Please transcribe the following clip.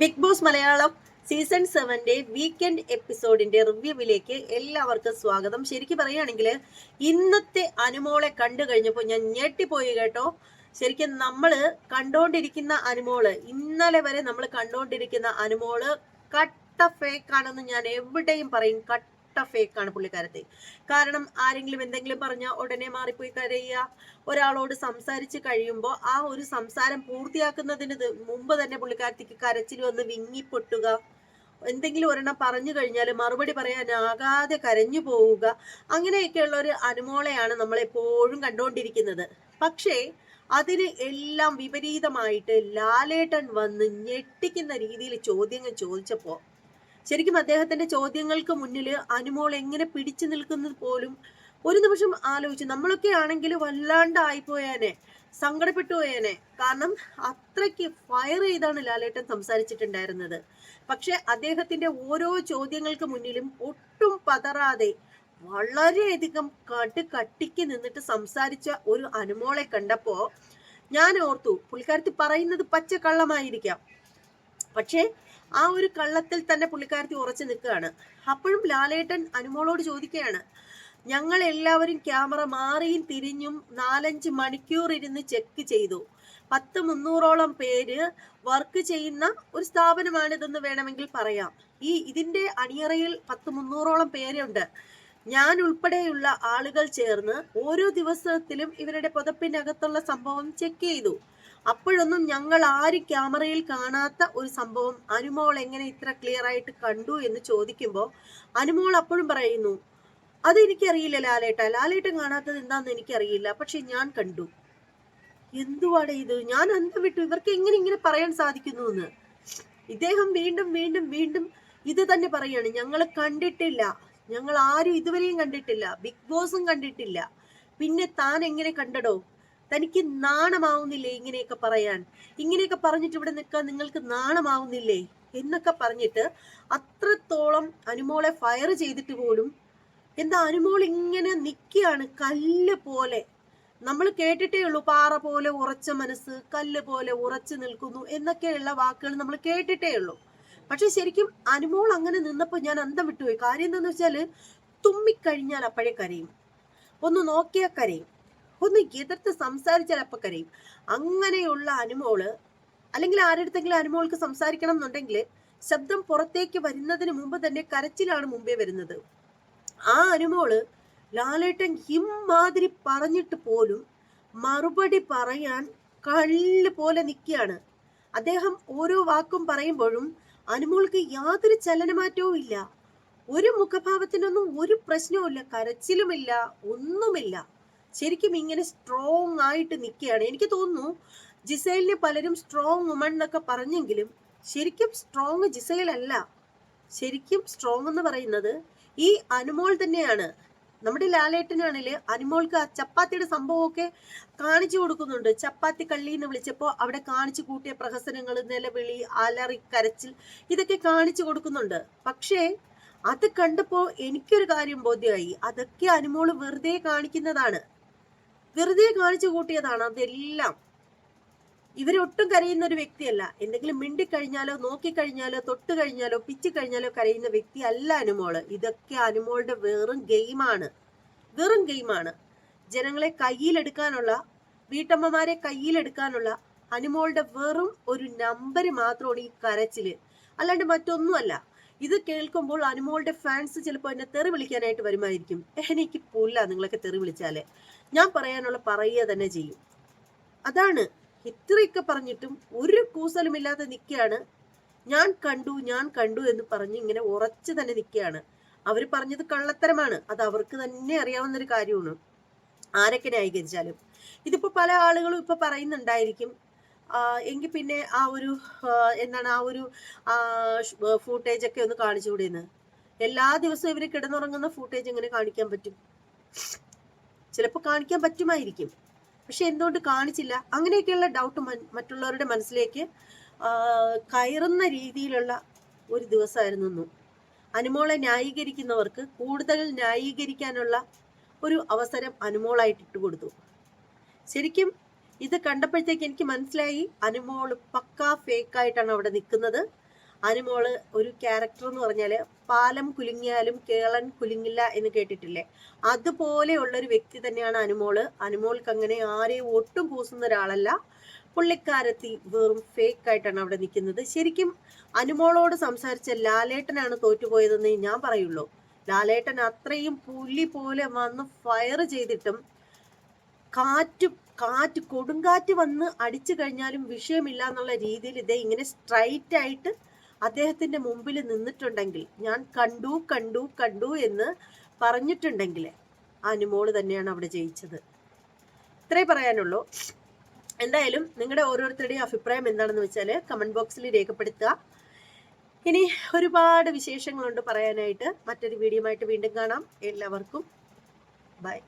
Big boss Malayalam season സെവന്റെ weekend എപ്പിസോഡിന്റെ റിവ്യൂവിലേക്ക് എല്ലാവർക്കും സ്വാഗതം. ശരിക്കും പറയുകയാണെങ്കിൽ ഇന്നത്തെ അനുമോളെ കണ്ടു കഴിഞ്ഞപ്പോൾ ഞാൻ ഞെട്ടിപ്പോയി കേട്ടോ. ശരിക്കും നമ്മൾ കണ്ടോണ്ടിരിക്കുന്ന അനുമോൾ ഇന്നലെ വരെ നമ്മൾ കണ്ടോണ്ടിരിക്കുന്ന അനുമോൾ കട്ട ഫേക്ക് ആണെന്ന് ഞാൻ എവിടെയും പറയും. കട്ട ഫേക്ക് ആണ് പുള്ളിക്കാരത്തെ. കാരണം ആരെങ്കിലും എന്തെങ്കിലും പറഞ്ഞാൽ ഉടനെ മാറിപ്പോയി കരയുക. ഒരാളോട് സംസാരിച്ച് കഴിയുമ്പോൾ ആ ഒരു സംസാരം പൂർത്തിയാക്കുന്നതിന് മുമ്പ് തന്നെ പുള്ളിക്കാരത്തേക്ക് കരച്ചിൽ വന്ന് വിങ്ങിപ്പൊട്ടുക. എന്തെങ്കിലും ഒരെണ്ണം പറഞ്ഞു കഴിഞ്ഞാൽ മറുപടി പറയാനാകാതെ കരഞ്ഞു പോവുക. അങ്ങനെയൊക്കെയുള്ള ഒരു അനുമോളയാണ് നമ്മൾ എപ്പോഴും കണ്ടുകൊണ്ടിരിക്കുന്നത് പക്ഷേ അതിന് എല്ലാം വിപരീതമായിട്ട് ലാലേട്ടൻ വന്ന് ഞെട്ടിക്കുന്ന രീതിയിൽ ചോദ്യങ്ങൾ ചോദിച്ചപ്പോൾ ശരിക്കും അദ്ദേഹത്തിന്റെ ചോദ്യങ്ങൾക്ക് മുന്നിൽ അനുമോൾ എങ്ങനെ പിടിച്ചു നിൽക്കുന്നത് പോലും ഒരു നിമിഷം ആലോചിച്ചു. നമ്മളൊക്കെ ആണെങ്കിൽ വല്ലാണ്ട് ആയിപ്പോയേനെ സങ്കടപ്പെട്ടു പോയേനെ. കാരണം അത്രയ്ക്ക് ഫയർ ചെയ്താണ് ലാലേട്ടൻ സംസാരിച്ചിട്ടുണ്ടായിരുന്നത്. പക്ഷെ അദ്ദേഹത്തിന്റെ ഓരോ ചോദ്യങ്ങൾക്ക് മുന്നിലും ഒട്ടും പതറാതെ വളരെയധികം കട്ട് കട്ടിക്ക് നിന്നിട്ട് സംസാരിച്ച ഒരു അനുമോളെ കണ്ടപ്പോ ഞാൻ ഓർത്തു പുള്ളിക്കാരത്തി പറയുന്നത് പച്ചക്കള്ളമായിരിക്കാം. പക്ഷേ ആ ഒരു കള്ളത്തിൽ തന്നെ പുള്ളിക്കാരത്തി ഉറച്ചു നിൽക്കുകയാണ്. അപ്പോഴും ലാലേട്ടൻ അനുമോളോട് ചോദിക്കുകയാണ് ഞങ്ങൾ എല്ലാവരും ക്യാമറ മാറിയും തിരിഞ്ഞും നാലഞ്ച് മണിക്കൂർ ഇരുന്ന് ചെക്ക് ചെയ്തു. പത്ത് മുന്നൂറോളം പേര് വർക്ക് ചെയ്യുന്ന ഒരു സ്ഥാപനമാണിതെന്ന് വേണമെങ്കിൽ പറയാം. ഈ ഇതിന്റെ അണിയറയിൽ പത്ത് മുന്നൂറോളം പേരുണ്ട്. ഞാൻ ഉൾപ്പെടെയുള്ള ആളുകൾ ചേർന്ന് ഓരോ ദിവസത്തിലും ഇവരുടെ പുതപ്പിനകത്തുള്ള സംഭവം ചെക്ക് ചെയ്തു. അപ്പോഴൊന്നും ഞങ്ങൾ ആര് ക്യാമറയിൽ കാണാത്ത ഒരു സംഭവം അനുമോൾ എങ്ങനെ ഇത്ര ക്ലിയർ ആയിട്ട് കണ്ടു എന്ന് ചോദിക്കുമ്പോൾ അനുമോൾ അപ്പോഴും പറയുന്നു അത് എനിക്കറിയില്ല ലാലേട്ട. ലാലേട്ടൻ കാണാത്തത് എന്താണെന്ന് എനിക്കറിയില്ല. പക്ഷെ ഞാൻ കണ്ടു. എന്തുവാടെ ഇത്? ഞാൻ അന്തം വിട്ടു. ഇവർക്ക് എങ്ങനെ ഇങ്ങനെ പറയാൻ സാധിക്കുന്നു എന്ന് ഇദ്ദേഹം വീണ്ടും വീണ്ടും വീണ്ടും ഇത് തന്നെ പറയാണ് ഞങ്ങൾ കണ്ടിട്ടില്ല. ഞങ്ങൾ ആരും ഇതുവരെയും കണ്ടിട്ടില്ല. ബിഗ് ബോസും കണ്ടിട്ടില്ല. പിന്നെ താൻ എങ്ങനെ കണ്ടടോ? തനിക്ക് നാണമാവുന്നില്ലേ ഇങ്ങനെയൊക്കെ പറയാൻ? ഇങ്ങനെയൊക്കെ പറഞ്ഞിട്ട് ഇവിടെ നിൽക്കാൻ നിങ്ങൾക്ക് നാണമാവുന്നില്ലേ? എന്നൊക്കെ പറഞ്ഞിട്ട് അത്രത്തോളം അനുമോളെ ഫയർ ചെയ്തിട്ട് പോലും എന്താ അനുമോൾ ഇങ്ങനെ നിൽക്കുകയാണ് കല്ല് പോലെ. നമ്മൾ കേട്ടിട്ടേ ഉള്ളൂ പാറ പോലെ ഉറച്ച മനസ്സ് കല്ല് പോലെ ഉറച്ചു നിൽക്കുന്നു എന്നൊക്കെയുള്ള വാക്കുകൾ നമ്മൾ കേട്ടിട്ടേ ഉള്ളൂ. പക്ഷെ ശരിക്കും അനുമോൾ അങ്ങനെ നിന്നപ്പോൾ ഞാൻ അന്തം വിട്ടുപോയി. കാര്യം എന്താണെന്ന് വെച്ചാൽ തുമ്മിക്കഴിഞ്ഞാൽ അപ്പോഴേ കരയും. ഒന്ന് നോക്കിയാൽ കരയും. ഒന്ന് എതിർത്ത് സംസാരിച്ചാൽ അപ്പൊ കരയും. അങ്ങനെയുള്ള അനുമോൾ അല്ലെങ്കിൽ ആരെടുത്തെങ്കിലും അനുമോൾക്ക് സംസാരിക്കണം എന്നുണ്ടെങ്കിൽ ശബ്ദം പുറത്തേക്ക് വരുന്നതിന് മുമ്പ് തന്നെ കരച്ചിലാണ് മുമ്പേ വരുന്നത്. ആ അനുമോൾ ലാലേട്ടൻ ഇമ്മാതിരി പറഞ്ഞിട്ട് പോലും മറുപടി പറയാൻ കല്ല് പോലെ നിൽക്കുകയാണ്. അദ്ദേഹം ഓരോ വാക്കും പറയുമ്പോഴും അനുമോൾക്ക് യാതൊരു ചലനമാറ്റവും ഇല്ല. ഒരു മുഖഭാവത്തിനൊന്നും ഒരു പ്രശ്നവുമില്ല കരച്ചിലുമില്ല ഒന്നുമില്ല. ശരിക്കും ഇങ്ങനെ സ്ട്രോങ് ആയിട്ട് നിൽക്കുകയാണ്. എനിക്ക് തോന്നുന്നു ജിസൈലിനെ പലരും സ്ട്രോങ് വുമൺ എന്നൊക്കെ പറഞ്ഞെങ്കിലും ശരിക്കും സ്ട്രോങ് ജിസൈൽ അല്ല. ശരിക്കും സ്ട്രോങ് എന്ന് പറയുന്നത് ഈ അനുമോൾ തന്നെയാണ്. നമ്മുടെ ലാലേട്ടനാണെങ്കിൽ അനുമോൾക്ക് ആ ചപ്പാത്തിയുടെ സംഭവമൊക്കെ കാണിച്ചു കൊടുക്കുന്നുണ്ട്. ചപ്പാത്തി കള്ളി എന്ന് വിളിച്ചപ്പോൾ അവിടെ കാണിച്ചു കൂട്ടിയ പ്രഹസനങ്ങൾ നിലവിളി അലറി കരച്ചിൽ ഇതൊക്കെ കാണിച്ചു കൊടുക്കുന്നുണ്ട്. പക്ഷേ അത് കണ്ടപ്പോൾ എനിക്കൊരു കാര്യം ബോധ്യമായി. അതൊക്കെ അനുമോൾ വെറുതെ കാണിക്കുന്നതാണ്. വെറുതെ കാണിച്ചു കൂട്ടിയതാണ് അതെല്ലാം. ഇവരൊട്ടും കരയുന്ന ഒരു വ്യക്തിയല്ല. എന്തെങ്കിലും മിണ്ടിക്കഴിഞ്ഞാലോ നോക്കിക്കഴിഞ്ഞാലോ തൊട്ട് കഴിഞ്ഞാലോ പിച്ച് കഴിഞ്ഞാലോ കരയുന്ന വ്യക്തി അല്ല അനുമോൾ. ഇതൊക്കെ അനുമോളുടെ വെറും ഗെയിമാണ്. വെറും ഗെയിമാണ്. ജനങ്ങളെ കയ്യിലെടുക്കാനുള്ള വീട്ടമ്മമാരെ കയ്യിലെടുക്കാനുള്ള അനുമോളുടെ വെറും ഒരു നമ്പർ മാത്രമാണ് ഈ കരച്ചിൽ. അല്ലാണ്ട് മറ്റൊന്നുമല്ല. ഇത് കേൾക്കുമ്പോൾ അനുമോളുടെ ഫാൻസ് ചിലപ്പോൾ എന്നെ തെറി വിളിക്കാനായിട്ട് വരുമായിരിക്കും. എനിക്ക് പോല്ല നിങ്ങളൊക്കെ തെറി വിളിച്ചാലേ. ഞാൻ പറയാനുള്ള പറയുക തന്നെ ചെയ്യും. അതാണ് ഇത്രയൊക്കെ പറഞ്ഞിട്ടും ഒരു കൂസലുമില്ലാതെ നിൽക്കുകയാണ്. ഞാൻ കണ്ടു ഞാൻ കണ്ടു എന്ന് പറഞ്ഞ് ഇങ്ങനെ ഉറച്ചു തന്നെ നിൽക്കുകയാണ്. അവർ പറഞ്ഞത് കള്ളത്തരമാണ്. അത് അവർക്ക് തന്നെ അറിയാവുന്ന ഒരു കാര്യമാണ്. ആരൊക്കെ ന്യായീകരിച്ചാലും. ഇതിപ്പോൾ പല ആളുകളും ഇപ്പോൾ പറയുന്നുണ്ടായിരിക്കും. എങ്കിൽ പിന്നെ ആ ഒരു എന്താണ് ആ ഒരു ഫൂട്ടേജ് ഒക്കെ ഒന്ന് കാണിച്ചു കൂടിയെന്ന് എല്ലാ ദിവസവും ഇവർ കിടന്നുറങ്ങുന്ന ഫൂട്ടേജ് എങ്ങനെ കാണിക്കാൻ പറ്റും? ചിലപ്പോൾ കാണിക്കാൻ പറ്റുമായിരിക്കും. പക്ഷെ എന്തുകൊണ്ട് കാണിച്ചില്ല? അങ്ങനെയൊക്കെയുള്ള ഡൗട്ട് മറ്റുള്ളവരുടെ മനസ്സിലേക്ക് കയറുന്ന രീതിയിലുള്ള ഒരു ദിവസമായിരുന്നു അനുമോളെ ന്യായീകരിക്കുന്നവർക്ക് കൂടുതൽ ന്യായീകരിക്കാനുള്ള ഒരു അവസരം അനുമോളായിട്ട് ഇട്ട് കൊടുത്തു. ശരിക്കും ഇത് കണ്ടപ്പോഴത്തേക്ക് എനിക്ക് മനസ്സിലായി അനുമോൾ പക്കാ ഫേക്കായിട്ടാണ് അവിടെ നിൽക്കുന്നത്. അനുമോൾ ഒരു ക്യാരക്ടർ എന്ന് പറഞ്ഞാൽ പാലം കുലുങ്ങിയാലും കേളൻ കുലുങ്ങില്ല എന്ന് കേട്ടിട്ടില്ലേ? അതുപോലെയുള്ള ഒരു വ്യക്തി തന്നെയാണ് അനുമോൾ. അനുമോൾക്ക് അങ്ങനെ ആരെയും ഒട്ടും പൂസുന്ന ഒരാളല്ല. പുള്ളിക്കാരത്തി വെറും ഫേക്ക് ആയിട്ടാണ് അവിടെ നിൽക്കുന്നത് ശരിക്കും അനുമോളോട് സംസാരിച്ച ലാലേട്ടനാണ് തോറ്റുപോയതെന്ന് ഞാൻ പറയുള്ളൂ. ലാലേട്ടൻ അത്രയും പുലി പോലെ വന്ന് ഫയർ ചെയ്തിട്ടും കാറ്റ് കാറ്റ് കൊടുങ്കാറ്റ് വന്ന് അടിച്ചു കഴിഞ്ഞാലും വിഷയമില്ല എന്നുള്ള രീതിയിൽ ഇതേ ഇങ്ങനെ സ്ട്രൈറ്റ് ആയിട്ട് അദ്ദേഹത്തിന്റെ മുമ്പിൽ നിന്നിട്ടുണ്ടെങ്കിൽ ഞാൻ കണ്ടു കണ്ടു കണ്ടു എന്ന് പറഞ്ഞിട്ടുണ്ടെങ്കിൽ അനുമോൾ തന്നെയാണ് അവിടെ ജയിച്ചത്. ഇത്രേ പറയാനുള്ളൂ. എന്തായാലും നിങ്ങളുടെ ഓരോരുത്തരുടെയും അഭിപ്രായം എന്താണെന്ന് വെച്ചാൽ കമന്റ് ബോക്സിൽ രേഖപ്പെടുത്തുക. ഇനി ഒരുപാട് വിശേഷങ്ങളുണ്ട് പറയാനായിട്ട്. മറ്റൊരു വീഡിയോ ആയിട്ട് വീണ്ടും കാണാം. എല്ലാവർക്കും ബൈ